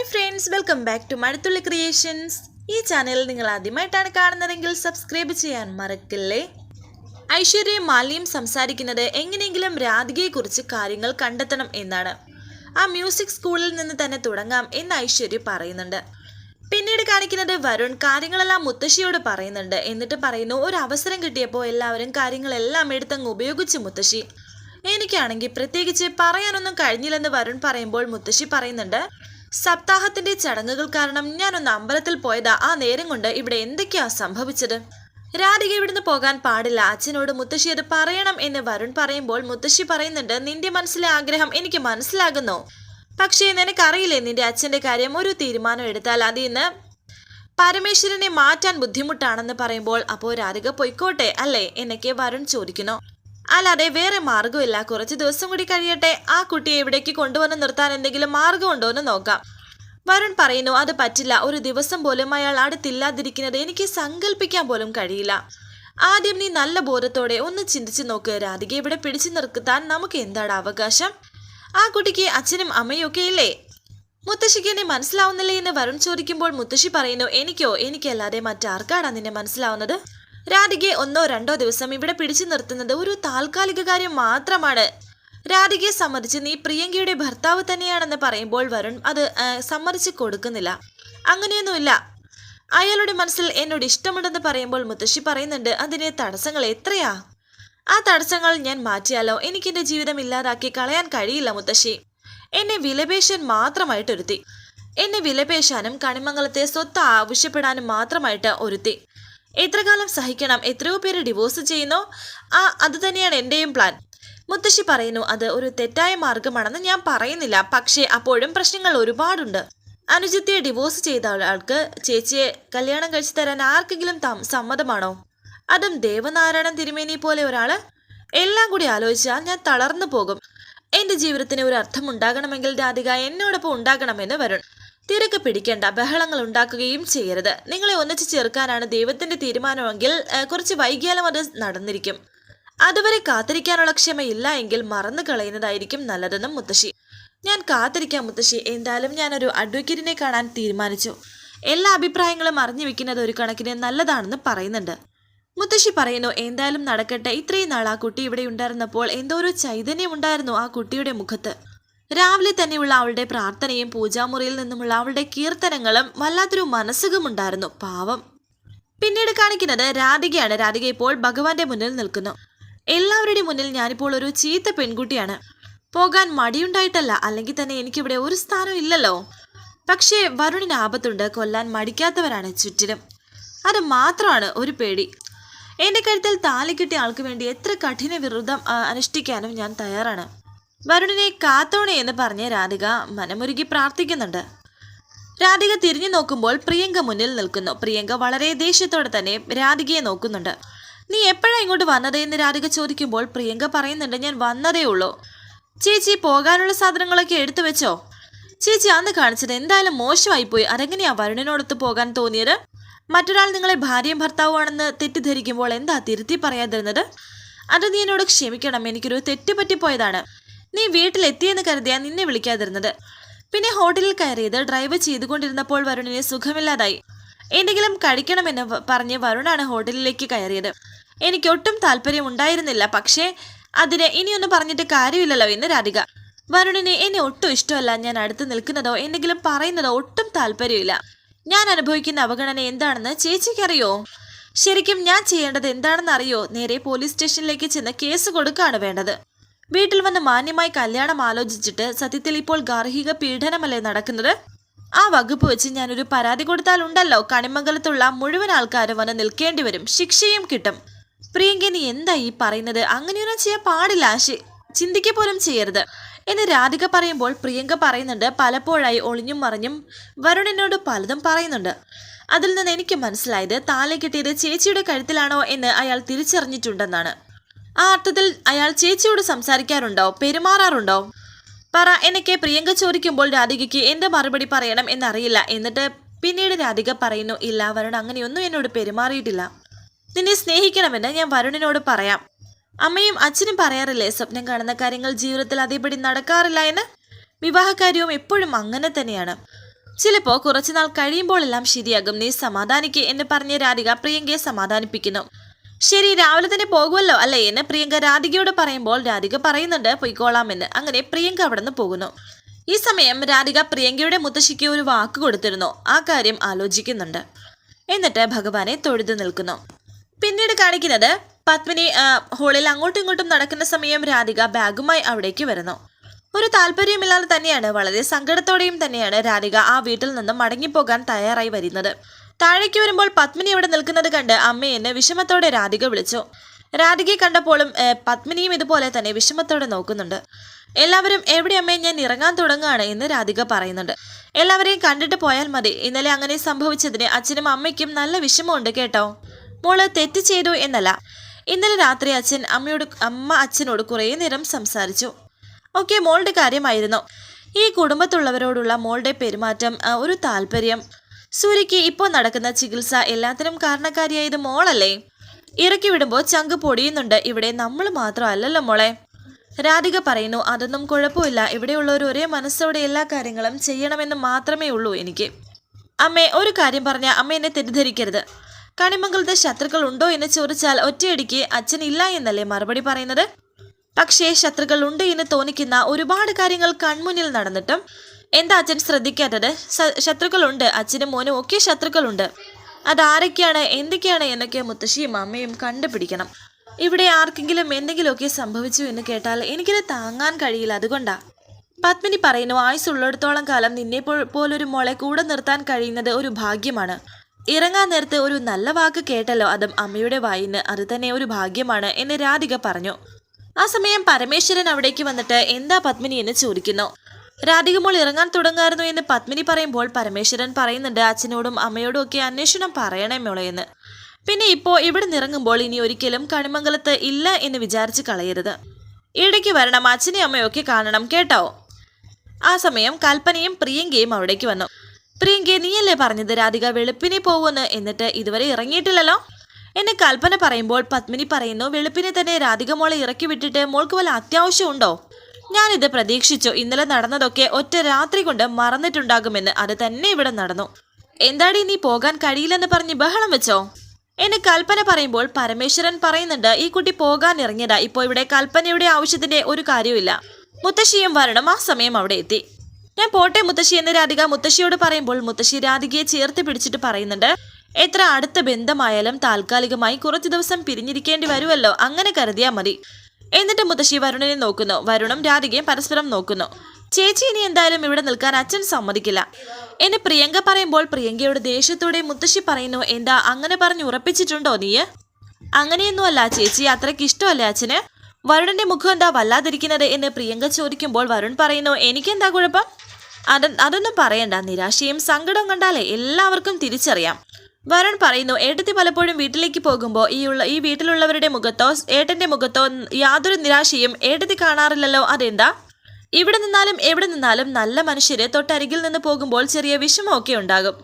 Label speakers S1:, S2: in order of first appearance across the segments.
S1: Hi friends welcome back to Mazhathulli creations ഈ channel നിങ്ങൾ ആദ്യമായിട്ടാണ് കാണുന്നതെങ്കിൽ സബ്സ്ക്രൈബ് ചെയ്യാൻ മറക്കല്ലേ? ഐശ്വര്യയും മാലിയും സംസാരിക്കുന്നത് എങ്ങനെയെങ്കിലും രാധികയെക്കുറിച്ച് കാര്യങ്ങൾ കണ്ടെത്തണം എന്നാണ്. ആ മ്യൂസിക് സ്കൂളിൽ നിന്ന് തന്നെ തുടങ്ങാം എന്ന് ഐശ്വര്യ പറയുന്നുണ്ട്. പിന്നീട് കാണിക്കുന്നത് വരുൺ കാര്യങ്ങളെല്ലാം മുത്തശ്ശിയോട് പറയുന്നുണ്ട്. എന്നിട്ട് പറയുന്നു ഒരു അവസരം കിട്ടിയപ്പോൾ എല്ലാവരും കാര്യങ്ങളെല്ലാം എടുത്തങ്ങ് ഉപയോഗിച്ച് മുത്തശ്ശി. എനിക്കാണെങ്കിൽ പ്രത്യേകിച്ച് പറയാനൊന്നും കഴിഞ്ഞില്ലെന്ന് വരുൺ പറയുമ്പോൾ മുത്തശ്ശി പറയുന്നുണ്ട് സപ്താഹത്തിന്റെ ചടങ്ങുകൾ കാരണം ഞാനൊന്ന് അമ്പലത്തിൽ പോയതാ. ആ നേരം കൊണ്ട് ഇവിടെ എന്തൊക്കെയാ സംഭവിച്ചത്? രാധിക ഇവിടുന്ന് പോകാൻ പാടില്ല. അച്ഛനോട് മുത്തശ്ശി അത് പറയണം എന്ന് വരുൺ പറയുമ്പോൾ മുത്തശ്ശി പറയുന്നുണ്ട് നിന്റെ മനസ്സിലെ ആഗ്രഹം എനിക്ക് മനസ്സിലാകുന്നു. പക്ഷേ നിനക്കറിയില്ലേ നിന്റെ അച്ഛന്റെ കാര്യം ഒരു തീരുമാനം എടുത്താൽ അതിൽ നിന്ന് പരമേശ്വരനെ മാറ്റാൻ ബുദ്ധിമുട്ടാണെന്ന് പറയുമ്പോൾ അപ്പോൾ രാധിക പൊയ്ക്കോട്ടെ അല്ലേ? എന്നൊക്കെ വരുൺ ചോദിക്കുന്നു. അല്ലാതെ വേറെ മാർഗമില്ല. കുറച്ച് ദിവസം കൂടി കഴിയട്ടെ. ആ കുട്ടിയെ ഇവിടേക്ക് കൊണ്ടുവന്ന് നിർത്താൻ എന്തെങ്കിലും മാർഗമുണ്ടോ എന്ന് നോക്കാം. വരുൺ പറയുന്നു അത് പറ്റില്ല. ഒരു ദിവസം പോലും അയാൾ അടുത്തില്ലാതിരിക്കുന്നത് എനിക്ക് സങ്കല്പിക്കാൻ പോലും കഴിയില്ല. ആദ്യം നീ നല്ല ബോധത്തോടെ ഒന്ന് ചിന്തിച്ചു നോക്ക്. രാധിക ഇവിടെ പിടിച്ചു നിർത്താൻ നമുക്ക് എന്താണ് അവകാശം? ആ കുട്ടിക്ക് അച്ഛനും അമ്മയും ഒക്കെ ഇല്ലേ? മുത്തശ്ശിക്ക് എന്നെ മനസ്സിലാവുന്നില്ലേ എന്ന് വരുൺ ചോദിക്കുമ്പോൾ മുത്തശ്ശി പറയുന്നു എനിക്കോ? എനിക്കല്ലാതെ മറ്റാർക്കാടാ നിന്നെ മനസ്സിലാവുന്നത്? രാധികയെ ഒന്നോ രണ്ടോ ദിവസം ഇവിടെ പിടിച്ചു നിർത്തുന്നത് ഒരു താൽക്കാലിക കാര്യം മാത്രമാണ്. രാധികയെ സമ്മതിച്ച് നീ പ്രിയങ്കയുടെ ഭർത്താവ് തന്നെയാണെന്ന് പറയുമ്പോൾ വരുൺ അത് സമ്മതിച്ച് കൊടുക്കുന്നില്ല. അങ്ങനെയൊന്നുമില്ല. അയാളുടെ മനസ്സിൽ എന്നോട് ഇഷ്ടമുണ്ടെന്ന് പറയുമ്പോൾ മുത്തശ്ശി പറയുന്നുണ്ട് അതിന് തടസ്സങ്ങൾ എത്രയാ? ആ തടസ്സങ്ങൾ ഞാൻ മാറ്റിയാലോ? എനിക്കെന്റെ ജീവിതം ഇല്ലാതാക്കി കളയാൻ കഴിയില്ല മുത്തശ്ശി. എന്നെ വിലപേശൻ മാത്രമായിട്ട് ഒരുത്തി. എന്നെ വിലപേശാനും കണിമംഗലത്തെ സ്വത്ത് ആവശ്യപ്പെടാനും മാത്രമായിട്ട് ഒരുത്തി. എത്ര കാലം സഹിക്കണം? എത്രയോ പേര് ഡിവോഴ്സ് ചെയ്യുന്നോ. ആ അത് തന്നെയാണ് എന്റെയും പ്ലാൻ മുത്തശ്ശി പറയുന്നു അത് ഒരു തെറ്റായ മാർഗമാണെന്ന് ഞാൻ പറയുന്നില്ല. പക്ഷേ അപ്പോഴും പ്രശ്നങ്ങൾ ഒരുപാടുണ്ട്. അനുജിത്തെ ഡിവോഴ്സ് ചെയ്ത ആൾക്ക് ചേച്ചിയെ കല്യാണം കഴിച്ചു തരാൻ ആർക്കെങ്കിലും സമ്മതമാണോ? അതും ദേവനാരായണൻ തിരുമേനി പോലെ ഒരാൾ? എല്ലാം കൂടി ആലോചിച്ചാൽ ഞാൻ തളർന്നു പോകും. എന്റെ ജീവിതത്തിന് ഒരു അർത്ഥം ഉണ്ടാകണമെങ്കിൽ രാധിക എന്നോടൊപ്പം ഉണ്ടാകണമെന്ന് വരുൺ തിരക്ക് പിടിക്കേണ്ട ബഹളങ്ങൾ ഉണ്ടാക്കുകയും ചെയ്യരുത്. നിങ്ങളെ ഒന്നിച്ചു ചേർക്കാനാണ് ദൈവത്തിന്റെ തീരുമാനമെങ്കിൽ കുറച്ച് വൈകിയാലും അത് നടന്നിരിക്കും. അതുവരെ കാത്തിരിക്കാനുള്ള ക്ഷമയില്ല എങ്കിൽ മറന്നു കളയുന്നതായിരിക്കും നല്ലതെന്നും മുത്തശ്ശി. ഞാൻ കാത്തിരിക്കാം മുത്തശ്ശി. എന്തായാലും ഞാനൊരു അഡ്വക്കേറ്റിനെ കാണാൻ തീരുമാനിച്ചു. എല്ലാ അഭിപ്രായങ്ങളും അറിഞ്ഞു വെക്കുന്നത് ഒരു കണക്കിന് നല്ലതാണെന്ന് പറയുന്നുണ്ട്. മുത്തശ്ശി പറയുന്നു എന്തായാലും നടക്കട്ടെ. ഇത്രയും നാൾ ആ കുട്ടി ഇവിടെ ഉണ്ടായിരുന്നപ്പോൾ എന്തോ ഒരു ചൈതന്യം ഉണ്ടായിരുന്നു ആ കുട്ടിയുടെ മുഖത്ത്. രാവിലെ തന്നെയുള്ള അവളുടെ പ്രാർത്ഥനയും പൂജാമുറിയിൽ നിന്നുമുള്ള അവളുടെ കീർത്തനങ്ങളും വല്ലാത്തൊരു മനസ്സുഖമുണ്ടായിരുന്നു പാവം. പിന്നീട് കാണിക്കുന്നത് രാധികയാണ്. രാധിക ഇപ്പോൾ ഭഗവാന്റെ മുന്നിൽ നിൽക്കുന്നു. എല്ലാവരുടെയും മുന്നിൽ ഞാനിപ്പോൾ ഒരു ചീത്ത പെൺകുട്ടിയാണ്. പോകാൻ മടിയുണ്ടായിട്ടല്ല. അല്ലെങ്കിൽ തന്നെ എനിക്കിവിടെ ഒരു സ്ഥാനം ഇല്ലല്ലോ. പക്ഷേ വരുണിന് ആപത്തുണ്ട്. കൊല്ലാൻ മടിക്കാത്തവരാണ് ചുറ്റിലും. അത് മാത്രമാണ് ഒരു പേടി. എന്റെ കഴുത്തിൽ താലി കിട്ടിയ ആൾക്ക് വേണ്ടി എത്ര കഠിന വിരുദ്ധം അനുഷ്ഠിക്കാനും ഞാൻ തയ്യാറാണ്. വരുണിനെ കാത്തോണേ എന്ന് പറഞ്ഞ് രാധിക മനമുരുകി പ്രാർത്ഥിക്കുന്നുണ്ട്. രാധിക തിരിഞ്ഞു നോക്കുമ്പോൾ പ്രിയങ്ക മുന്നിൽ നിൽക്കുന്നു. പ്രിയങ്ക വളരെ ദേഷ്യത്തോടെ തന്നെ രാധികയെ നോക്കുന്നുണ്ട്. നീ എപ്പോഴാ ഇങ്ങോട്ട് വന്നത്? എന്ന് രാധിക ചോദിക്കുമ്പോൾ പ്രിയങ്ക പറയുന്നുണ്ട് ഞാൻ വന്നതേ ഉള്ളൂ. ചേച്ചി പോകാനുള്ള സാധനങ്ങളൊക്കെ എടുത്തു വെച്ചോ? ചേച്ചി അന്ന് കാണിച്ചത് എന്തായാലും മോശമായിപ്പോയി. അതെങ്ങനെയാ വരുണിനോടൊത്ത് പോകാൻ തോന്നിയത്? മറ്റൊരാൾ നിങ്ങളെ ഭാര്യയും ഭർത്താവുമാണെന്ന് തെറ്റിദ്ധരിക്കുമ്പോൾ എന്താ തിരുത്തി പറയാതിരുന്നത്? അത് നീ എന്നോട് ക്ഷമിക്കണം. എനിക്കൊരു തെറ്റ് പറ്റിപ്പോയതാണ്. നീ വീട്ടിലെത്തിയെന്ന് കരുതിയാ നിന്നെ വിളിക്കാതിരുന്നത്. പിന്നെ ഹോട്ടലിൽ കയറിയത് ഡ്രൈവ് ചെയ്തുകൊണ്ടിരുന്നപ്പോൾ വരുണിന് സുഖമില്ലാതായി. എന്തെങ്കിലും കഴിക്കണമെന്ന് പറഞ്ഞ് വരുണാണ് ഹോട്ടലിലേക്ക് കയറിയത്. എനിക്ക് ഒട്ടും താല്പര്യം ഉണ്ടായിരുന്നില്ല പക്ഷേ അതിന് ഇനിയൊന്നും പറഞ്ഞിട്ട് കാര്യമില്ലല്ലോ എന്ന് രാധിക. വരുണിന് എന്നെ ഒട്ടും ഇഷ്ടമല്ല ഞാൻ അടുത്ത് നിൽക്കുന്നതോ എന്തെങ്കിലും പറയുന്നതോ ഒട്ടും താല്പര്യമില്ല. ഞാൻ അനുഭവിക്കുന്ന അവഗണന എന്താണെന്ന് ചേച്ചിക്കറിയോ ശരിക്കും ഞാൻ ചെയ്യേണ്ടത് എന്താണെന്ന് അറിയോ? നേരെ പോലീസ് സ്റ്റേഷനിലേക്ക് ചെന്ന് കേസ് കൊടുക്കുകയാണ് വേണ്ടത്. വീട്ടിൽ വന്ന് മാന്യമായി കല്യാണം ആലോചിച്ചിട്ട് സത്യത്തിൽ ഇപ്പോൾ ഗാർഹിക പീഡനമല്ലേ നടക്കുന്നത്? ആ വകുപ്പ് വെച്ച് ഞാനൊരു പരാതി കൊടുത്താൽ ഉണ്ടല്ലോ. കണിമംഗലത്തുള്ള മുഴുവൻ ആൾക്കാരും വന്ന് നിൽക്കേണ്ടി വരും. ശിക്ഷയും കിട്ടും. പ്രിയങ്ക നീ എന്താ ഈ പറയുന്നത്? അങ്ങനെയൊന്നും ചെയ്യാൻ പാടില്ല ആശി. ചിന്തിക്കുക പോലും ചെയ്യരുത്. എന്ന് രാധിക പറയുമ്പോൾ പ്രിയങ്ക പറയുന്നുണ്ട്. പലപ്പോഴായി ഒളിഞ്ഞും മറിഞ്ഞും വരുണിനോട് പലതും പറയുന്നുണ്ട്. അതിൽ നിന്ന് എനിക്ക് മനസ്സിലായത് താലി കിട്ടിയത് ചേച്ചിയുടെ കഴുത്തിലാണോ എന്ന് അയാൾ തിരിച്ചറിഞ്ഞിട്ടുണ്ടെന്നാണ്. ആ അർത്ഥത്തിൽ അയാൾ ചേച്ചിയോട് സംസാരിക്കാറുണ്ടോ? പെരുമാറാറുണ്ടോ? പറ എനിക്ക് പ്രിയങ്ക ചോദിക്കുമ്പോൾ രാധികയ്ക്ക് എന്ത് മറുപടി പറയണം എന്നറിയില്ല. എന്നിട്ട് പിന്നീട് രാധിക പറയുന്നു ഇല്ല വരുൺ അങ്ങനെയൊന്നും എന്നോട് പെരുമാറിയിട്ടില്ല. നിന്നെ സ്നേഹിക്കണമെന്ന് ഞാൻ വരുണിനോട് പറയാം. അമ്മയും അച്ഛനും പറയാറില്ലേ സ്വപ്നം കാണുന്ന കാര്യങ്ങൾ ജീവിതത്തിൽ അതേപടി നടക്കാറില്ല എന്ന്? വിവാഹകാര്യവും എപ്പോഴും അങ്ങനെ തന്നെയാണ്. ചിലപ്പോൾ കുറച്ചുനാൾ കഴിയുമ്പോൾ എല്ലാം ശരിയാകും. നീ സമാധാനിക്കേ എന്ന് പറഞ്ഞ് രാധിക പ്രിയങ്കയെ സമാധാനിപ്പിക്കുന്നു. ശരി രാവിലെ തന്നെ പോകുമല്ലോ? അല്ലേ? എന്ന് പ്രിയങ്ക രാധികയോട് പറയുമ്പോൾ രാധിക പറയുന്നുണ്ട് പൊയ്ക്കോളാമെന്ന്. അങ്ങനെ പ്രിയങ്ക അവിടെ നിന്ന് പോകുന്നു. ഈ സമയം രാധിക പ്രിയങ്കയുടെ മുത്തശ്ശിക്ക് ഒരു വാക്ക് കൊടുത്തിരുന്നു. ആ കാര്യം ആലോചിക്കുന്നുണ്ട്. എന്നിട്ട് ഭഗവാനെ തൊഴുതു നിൽക്കുന്നു. പിന്നീട് കാണിക്കുന്നത് പത്മിനി ഹോളിൽ അങ്ങോട്ടും ഇങ്ങോട്ടും നടക്കുന്ന സമയം രാധിക ബാഗുമായി അവിടേക്ക് വരുന്നു. ഒരു താല്പര്യമില്ലാതെ തന്നെയാണ് വളരെ സങ്കടത്തോടെയും തന്നെയാണ് രാധിക ആ വീട്ടിൽ നിന്നും മടങ്ങിപ്പോകാൻ തയ്യാറായി വരുന്നത്. താഴേക്ക് വരുമ്പോൾ പത്മിനി ഇവിടെ നിൽക്കുന്നത് കണ്ട് അമ്മയെന്ന് വിഷമത്തോടെ രാധിക വിളിച്ചു. രാധികയെ കണ്ടപ്പോഴും പത്മിനിയും ഇതുപോലെ തന്നെ വിഷമത്തോടെ നോക്കുന്നുണ്ട്. എല്ലാവരും എവിടെ അമ്മേ ഞാൻ ഇറങ്ങാൻ തുടങ്ങുകയാണ് എന്ന് രാധിക പറയുന്നുണ്ട്. എല്ലാവരെയും കണ്ടിട്ട് പോയാൽ മതി. ഇന്നലെ അങ്ങനെ സംഭവിച്ചതിന് അച്ഛനും അമ്മയ്ക്കും നല്ല വിഷമമുണ്ട് കേട്ടോ. മോൾ തെറ്റ് ചെയ്തു എന്നല്ല. ഇന്നലെ രാത്രി അച്ഛൻ അമ്മയോട് അമ്മ അച്ഛനോട് കുറേ നേരം സംസാരിച്ചു. ഓക്കെ മോളുടെ കാര്യമായിരുന്നു. ഈ കുടുംബത്തുള്ളവരോടുള്ള മോളുടെ പെരുമാറ്റം ഒരു താല്പര്യം സൂര്യയ്ക്ക് ഇപ്പോൾ നടക്കുന്ന ചികിത്സ എല്ലാത്തിനും കാരണക്കാരിയായത് മോളല്ലേ? ഇറക്കി വിടുമ്പോൾ ചങ്ക് പൊടിയുന്നുണ്ട്. ഇവിടെ നമ്മൾ മാത്രമല്ലല്ലോ മോളെ. രാധിക പറയുന്നു അതൊന്നും കുഴപ്പമില്ല. ഇവിടെയുള്ളവർ ഒരേ മനസ്സോടെ എല്ലാ കാര്യങ്ങളും ചെയ്യണമെന്ന് മാത്രമേ ഉള്ളൂ എനിക്ക്. അമ്മേ ഒരു കാര്യം പറഞ്ഞ അമ്മ എന്നെ തെറ്റിദ്ധരിക്കരുത്. കണിമംഗലത്തെ ശത്രുക്കൾ ഉണ്ടോ എന്ന് ചോദിച്ചാൽ ഒറ്റയടിക്ക് അച്ഛൻ ഇല്ല എന്നല്ലേ മറുപടി പറയുന്നത്? പക്ഷേ ശത്രുക്കൾ ഉണ്ട് എന്ന് തോന്നിക്കുന്ന ഒരുപാട് കാര്യങ്ങൾ കൺമുന്നിൽ നടന്നിട്ടും എന്താ അച്ഛൻ ശ്രദ്ധിക്കാത്തത്? ശത്രുക്കളുണ്ട്. അച്ഛനും മോനും ഒക്കെ ശത്രുക്കളുണ്ട്. അതാരൊക്കെയാണ് എന്തൊക്കെയാണ് എന്നൊക്കെ മുത്തശ്ശിയും അമ്മയും കണ്ടുപിടിക്കണം. ഇവിടെ ആർക്കെങ്കിലും എന്തെങ്കിലുമൊക്കെ സംഭവിച്ചു എന്ന് കേട്ടാൽ എനിക്കിത് താങ്ങാൻ കഴിയില്ല. അതുകൊണ്ടാ. പത്മിനി പറയുന്നു ആയുസുള്ളിടത്തോളം കാലം നിന്നെ പോലൊരു മോളെ കൂടെ നിർത്താൻ കഴിയുന്നത് ഒരു ഭാഗ്യമാണ്. ഇറങ്ങാൻ നേരത്ത് ഒരു നല്ല വാക്ക് കേട്ടല്ലോ അതും അമ്മയുടെ വായിന്ന് അത് തന്നെ ഒരു ഭാഗ്യമാണ് എന്ന് രാധിക പറഞ്ഞു. ആ സമയം പരമേശ്വരൻ അവിടേക്ക് വന്നിട്ട് എന്താ പത്മിനി എന്ന് ചോദിക്കുന്നു. രാധിക മോൾ ഇറങ്ങാൻ തുടങ്ങായിരുന്നു എന്ന് പത്മിനി പറയുമ്പോൾ പരമേശ്വരൻ പറയുന്നുണ്ട് അച്ഛനോടും അമ്മയോടും ഒക്കെ അന്വേഷണം പറയണേ മോളെ എന്ന്. പിന്നെ ഇപ്പോൾ ഇവിടെ നിറങ്ങുമ്പോൾ ഇനി ഒരിക്കലും കണിമംഗലത്ത് ഇല്ല എന്ന് വിചാരിച്ച് കളയരുത്. ഇടയ്ക്ക് വരണം അച്ഛനെയും അമ്മയൊക്കെ കാണണം കേട്ടോ? ആ സമയം കൽപ്പനയും പ്രിയങ്കയും അവിടേക്ക് വന്നു. പ്രിയങ്കയെ നീയല്ലേ പറഞ്ഞത് രാധിക വെളുപ്പിനെ പോവുമെന്ന്? എന്നിട്ട് ഇതുവരെ ഇറങ്ങിയിട്ടില്ലല്ലോ? എന്നെ കൽപ്പന പറയുമ്പോൾ പത്മിനി പറയുന്നു വെളുപ്പിനെ തന്നെ രാധിക മോളെ ഇറക്കി വിട്ടിട്ട് മോൾക്ക് വല്ല അത്യാവശ്യമുണ്ടോ ഞാനിത് പ്രതീക്ഷിച്ചു. ഇന്നലെ നടന്നതൊക്കെ ഒറ്റ രാത്രി കൊണ്ട് മറന്നിട്ടുണ്ടാകുമെന്ന് അത് തന്നെ ഇവിടെ നടന്നു. എന്താടി നീ പോകാൻ കഴിയില്ലെന്ന് പറഞ്ഞ് ബഹളം വെച്ചോ? എന്നെ കൽപ്പന പറയുമ്പോൾ പരമേശ്വരൻ പറയുന്നുണ്ട് ഈ കുട്ടി പോകാൻ ഇറങ്ങിയതാ. ഇപ്പോൾ ഇവിടെ കൽപ്പനയുടെ ആവശ്യത്തിന്റെ ഒരു കാര്യമില്ല മുത്തശ്ശിയും വരണം. ആ സമയം അവിടെ എത്തി. ഞാൻ പോട്ടെ മുത്തശ്ശി എന്ന് രാധിക മുത്തശ്ശിയോട് പറയുമ്പോൾ മുത്തശ്ശി രാധികയെ ചേർത്ത് പിടിച്ചിട്ട് പറയുന്നുണ്ട് എത്ര അടുത്ത ബന്ധമായാലും താൽക്കാലികമായി കുറച്ചു ദിവസം പിരിഞ്ഞിരിക്കേണ്ടി വരുമല്ലോ. അങ്ങനെ കരുതിയാൽ മതി. എന്നിട്ട് മുത്തശ്ശി വരുണനെ നോക്കുന്നു. വരുണും രാധികയും പരസ്പരം നോക്കുന്നു. ചേച്ചി ഇനി എന്തായാലും ഇവിടെ നിൽക്കാൻ അച്ഛൻ സമ്മതിക്കില്ല. എന്നെ പ്രിയങ്ക പറയുമ്പോൾ പ്രിയങ്കയോട് ദേഷ്യത്തോടെ മുത്തശ്ശി പറയുന്നു എന്താ അങ്ങനെ പറഞ്ഞ് ഉറപ്പിച്ചിട്ടുണ്ടോ നീ? അങ്ങനെയൊന്നുമല്ല ചേച്ചി അത്രയ്ക്ക് ഇഷ്ടമല്ലേ അച്ഛന്? വരുണന്റെ മുഖം എന്താ വല്ലാതിരിക്കുന്നത്? എന്ന് പ്രിയങ്ക ചോദിക്കുമ്പോൾ വരുൺ പറയുന്നു എനിക്കെന്താ കുഴപ്പം? അത് അതൊന്നും പറയണ്ട. നിരാശയും സങ്കടവും കണ്ടാലേ എല്ലാവർക്കും തിരിച്ചറിയാം. വരുൺ പറയുന്നു ഏട്ടത്തി പലപ്പോഴും വീട്ടിലേക്ക് പോകുമ്പോൾ ഈ ഉള്ള ഈ വീട്ടിലുള്ളവരുടെ മുഖത്തോ ഏട്ടന്റെ മുഖത്തോ യാതൊരു നിരാശയും ഏട്ടത്തി കാണാറില്ലല്ലോ. അതെന്താ? ഇവിടെ നിന്നാലും എവിടെ നിന്നാലും നല്ല മനുഷ്യരെ തൊട്ടരികിൽ നിന്ന് പോകുമ്പോൾ ചെറിയ വിഷമമൊക്കെ ഉണ്ടാകും.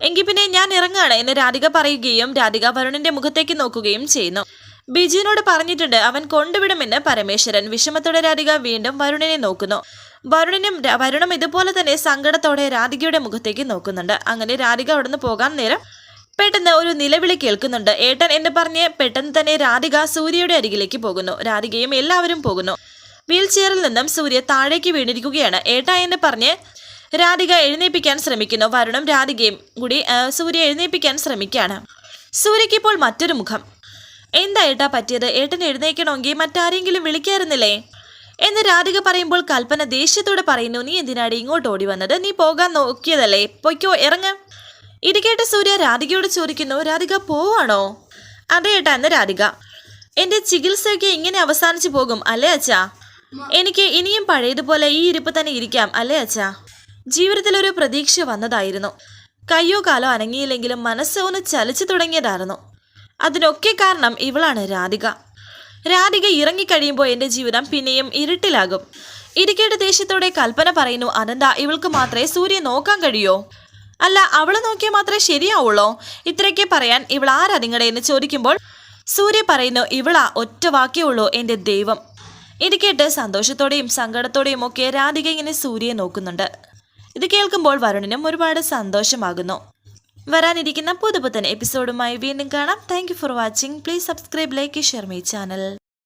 S1: എങ്കിൽ പിന്നെ ഞാൻ ഇറങ്ങാണ് എന്ന് രാധിക പറയുകയും രാധിക വരുണിന്റെ മുഖത്തേക്ക് നോക്കുകയും ചെയ്യുന്നു. ബിജുവിനോട് പറഞ്ഞിട്ടുണ്ട് അവൻ കൊണ്ടുവിടുമെന്ന് പരമേശ്വരൻ. വിഷമത്തോടെ രാധിക വീണ്ടും വരുണിനെ നോക്കുന്നു. വരുണിനും വരുണും ഇതുപോലെ തന്നെ സങ്കടത്തോടെ രാധികയുടെ മുഖത്തേക്ക് നോക്കുന്നുണ്ട്. അങ്ങനെ രാധിക അവിടുന്ന് പോകാൻ നേരം പെട്ടെന്ന് ഒരു നിലവിളി കേൾക്കുന്നുണ്ട്. ഏട്ടൻ എന്ന് പറഞ്ഞ് പെട്ടെന്ന് തന്നെ രാധിക സൂര്യയുടെ അരികിലേക്ക് പോകുന്നു. രാധികയും എല്ലാവരും പോകുന്നു. വീൽ ചെയറിൽ നിന്നും സൂര്യ താഴേക്ക് വീണിരിക്കുകയാണ്. ഏട്ട എന്ന് പറഞ്ഞ് രാധിക എഴുന്നേൽപ്പിക്കാൻ ശ്രമിക്കുന്നു. വരുണും രാധികയും കൂടി സൂര്യ എഴുന്നേൽപ്പിക്കാൻ ശ്രമിക്കുകയാണ്. സൂര്യയ്ക്ക് ഇപ്പോൾ മറ്റൊരു മുഖം. എന്താ ഏട്ടാ പറ്റിയത്? ഏട്ടൻ എഴുന്നേക്കണമെങ്കിൽ മറ്റാരെങ്കിലും വിളിക്കാറുന്നില്ലേ എന്ന് രാധിക പറയുമ്പോൾ കൽപ്പന ദേഷ്യത്തോടെ പറയുന്നു. നീ എന്തിനാടി ഇങ്ങോട്ട് ഓടി വന്നത്? നീ പോകാൻ നോക്കിയതല്ലേ. പൊയ്ക്കോ ഇറങ്ങ. ഇത് സൂര്യ രാധികയോട് ചോദിക്കുന്നു രാധിക പോവാണോ അതെ ഏട്ടാ എന്ന് രാധിക. എന്റെ ചികിത്സയൊക്കെ ഇങ്ങനെ അവസാനിച്ചു പോകും അല്ലേ അച്ഛാ? എനിക്ക് ഇനിയും പഴയതുപോലെ ഈ ഇരിപ്പ് തന്നെ ഇരിക്കാം അല്ലേ അച്ഛാ? ജീവിതത്തിൽ ഒരു പ്രതീക്ഷ വന്നതായിരുന്നു. കയ്യോ കാലോ അനങ്ങിയില്ലെങ്കിലും മനസ്സ് ഒന്ന് ചലിച്ചു തുടങ്ങിയതായിരുന്നു. അതിനൊക്കെ കാരണം ഇവളാണ് രാധിക. രാധിക ഇറങ്ങിക്കഴിയുമ്പോൾ എന്റെ ജീവിതം പിന്നെയും ഇരുട്ടിലാകും. ഇരിക്കേണ്ട ദേഷ്യത്തോടെ കൽപ്പന പറയുന്നു അനന്ത ഇവൾക്ക് മാത്രമേ സൂര്യൻ നോക്കാൻ കഴിയോ? അല്ല അവളെ നോക്കിയാൽ മാത്രമേ ശരിയാവുള്ളോ? ഇത്രയൊക്കെ പറയാൻ ഇവൾ ആരാ നിങ്ങളുടെ എന്ന് ചോദിക്കുമ്പോൾ സൂര്യ പറയുന്നു ഇവളാ ഒറ്റ വാക്കേ ഉള്ളൂ എന്റെ ദൈവം. ഇത് കേട്ട് സന്തോഷത്തോടെയും സങ്കടത്തോടെയും ഒക്കെ രാധിക ഇങ്ങനെ സൂര്യയെ നോക്കുന്നുണ്ട്. ഇത് കേൾക്കുമ്പോൾ വരുണിനും ഒരുപാട് സന്തോഷമാകുന്നു. വരാനിരിക്കുന്ന പുതുപുത്തൻ എപ്പിസോഡുമായി വീണ്ടും കാണാം. Thank for watching please subscribe like share my channel